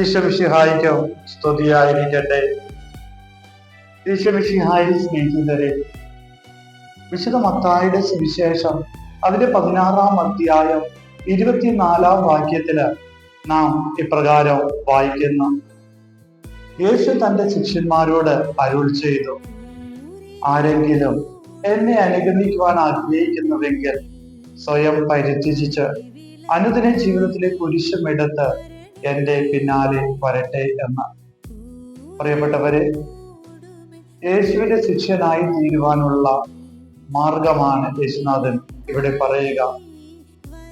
ഈശ്വമിഷിഹായിക്കും സ്തുതിയായിരിക്കട്ടെ. ഈശ്വമിഷിഹായി സ്നേഹിതരെ വിശുദ്ധ മത്തായുടെ സുവിശേഷം അതിന്റെ പതിനാറാം അധ്യായം ഇരുപത്തിനാലാം വാക്യത്തിൽ നാം ഇപ്രകാരം വായിക്കുന്നു. യേശു തന്റെ ശിഷ്യന്മാരോട് അരുൾ ചെയ്തു. ആരെങ്കിലും എന്നെ അനുഗമിക്കുവാൻ ആഗ്രഹിക്കുന്നുവെങ്കിൽ സ്വയം പരിത്യജിച്ച് അനുദിന ജീവിതത്തിലെ കുരിശുമെടുത്ത് എന്റെ പിന്നാലെ വരട്ടെ എന്ന് പ്രിയപ്പെട്ടവരെ യേശുവിന്റെ ശിഷ്യനായി തീരുവാനുള്ള മാർഗമാണ് യേശുനാഥൻ ഇവിടെ പറയുക.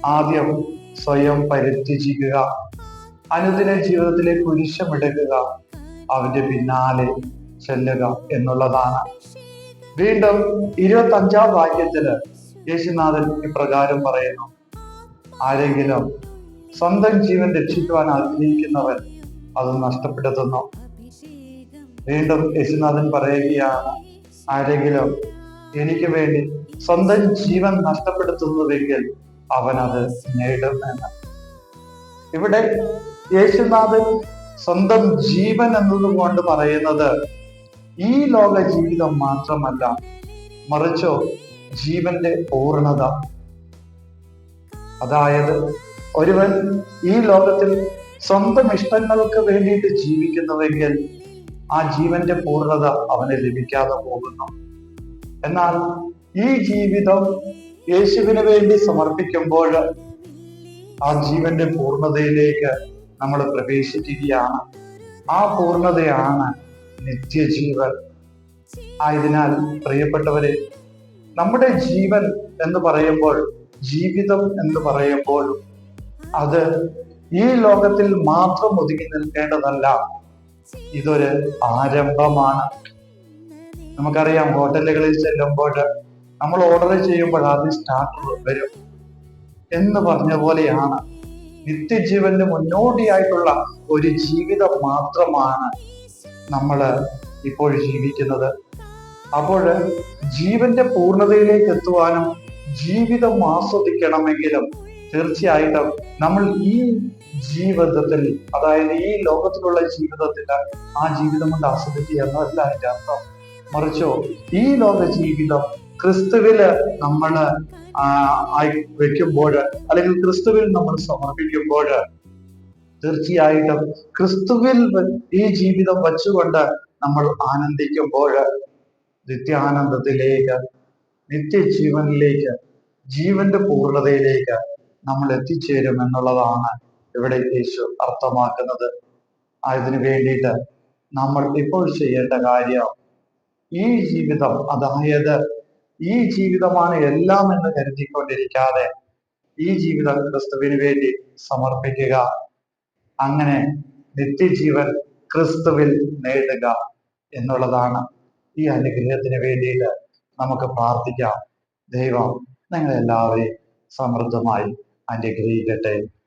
ആദ്യം സ്വയം പരിത്യജിക്കുക അനുദിന ജീവിതത്തിലെ കുരിശമെടുക്കുക അവന്റെ പിന്നാലെ ചെല്ലുക എന്നുള്ളതാണ്. വീണ്ടും ഇരുപത്തി അഞ്ചാം വാക്യത്തിൽ യേശുനാഥൻ ഇപ്രകാരം പറയുന്നു. ആരെങ്കിലും സ്വന്തം ജീവൻ രക്ഷിക്കുവാൻ ആഗ്രഹിക്കുന്നവൻ അത് നഷ്ടപ്പെടുത്തുന്നു. വീണ്ടും യേശുനാഥൻ പറയുകയാണ് ആരെങ്കിലും എനിക്ക് വേണ്ടി സ്വന്തം ജീവൻ നഷ്ടപ്പെടുത്തുന്നുവെങ്കിൽ അവൻ അത് നേടും എന്ന്. ഇവിടെ യേശുനാഥൻ സ്വന്തം ജീവൻ എന്നതുകൊണ്ട് പറയുന്നത് ഈ ലോക ജീവിതം മാത്രമല്ല മറിച്ചോ ജീവന്റെ പൂർണത. അതായത് ഒരുവൻ ഈ ലോകത്തിൽ സ്വന്തം ഇഷ്ടങ്ങൾക്ക് വേണ്ടിയിട്ട് ജീവിക്കുന്നുവെങ്കിൽ ആ ജീവന്റെ പൂർണത അവന് ലഭിക്കാതെ പോകുന്നു. എന്നാൽ ഈ ജീവിതം യേശുവിന് വേണ്ടി സമർപ്പിക്കുമ്പോൾ ആ ജീവന്റെ പൂർണതയിലേക്ക് നമ്മൾ പ്രവേശിക്കുകയാണ്. ആ പൂർണതയാണ് നിത്യജീവൻ. ആയതിനാൽ പ്രിയപ്പെട്ടവരെ നമ്മുടെ ജീവൻ എന്ന് പറയുമ്പോൾ ജീവിതം എന്ന് പറയുമ്പോൾ അത് ഈ ലോകത്തിൽ മാത്രം ഒതുങ്ങി നിൽക്കേണ്ടതല്ല. ഇതൊരു ആരംഭമാണ്. നമുക്കറിയാം ഹോട്ടലുകളിൽ ചെല്ലുമ്പോൾ നമ്മൾ ഓർഡർ ചെയ്യുമ്പോൾ അത് സ്റ്റാർട്ട് വരും. എന്ന് പറഞ്ഞ പോലെയാണ്. നിത്യജീവന് മുന്നോടിയായിട്ടുള്ള ഒരു ജീവിതം മാത്രമാണ് നമ്മൾ ഇപ്പോൾ ജീവിക്കുന്നത്. അപ്പോൾ ജീവന്റെ പൂർണതയിലേക്ക് എത്തുവാനും ജീവിതം ആസ്വദിക്കണമെങ്കിലും തീർച്ചയായിട്ടും നമ്മൾ ഈ ജീവിതത്തിൽ അതായത് ഈ ലോകത്തിലുള്ള ജീവിതത്തിൽ ആ ജീവിതം കൊണ്ട് ആസ്വദിക്കുക എന്നല്ല അതിന്റെ അർത്ഥം. മറിച്ചോ ഈ ലോക ജീവിതം ക്രിസ്തുവിൽ നമ്മൾ വെക്കുമ്പോൾ അല്ലെങ്കിൽ ക്രിസ്തുവിൽ നമ്മൾ സമർപ്പിക്കുമ്പോൾ തീർച്ചയായിട്ടും ക്രിസ്തുവിൽ ഈ ജീവിതം വച്ചുകൊണ്ട് നമ്മൾ ആനന്ദിക്കുമ്പോൾ നിത്യാനന്ദത്തിലേക്ക് നിത്യജീവനിലേക്ക് ജീവന്റെ പൂർണതയിലേക്ക് നമ്മൾ എത്തിച്ചേരും എന്നുള്ളതാണ് ഇവിടെ യേശു അർത്ഥമാക്കുന്നത്. അതിനു വേണ്ടിയിട്ട് നമ്മൾ ഇപ്പോൾ ചെയ്യേണ്ട കാര്യം ഈ ജീവിതം അതായത് ഈ ജീവിതമാണ് എല്ലാം എന്ന് കരുതിക്കൊണ്ടിരിക്കാതെ ഈ ജീവിതം ക്രിസ്തുവിന് വേണ്ടി സമർപ്പിക്കുക. അങ്ങനെ നിത്യജീവൻ ക്രിസ്തുവിൽ നേടുക എന്നുള്ളതാണ് ഈ അനുഗ്രഹത്തിന് വേണ്ടിയിട്ട് നമുക്ക് പ്രാർത്ഥിക്കാം. ദൈവം നിങ്ങളെല്ലാവരെയും സമൃദ്ധമായി and agree that I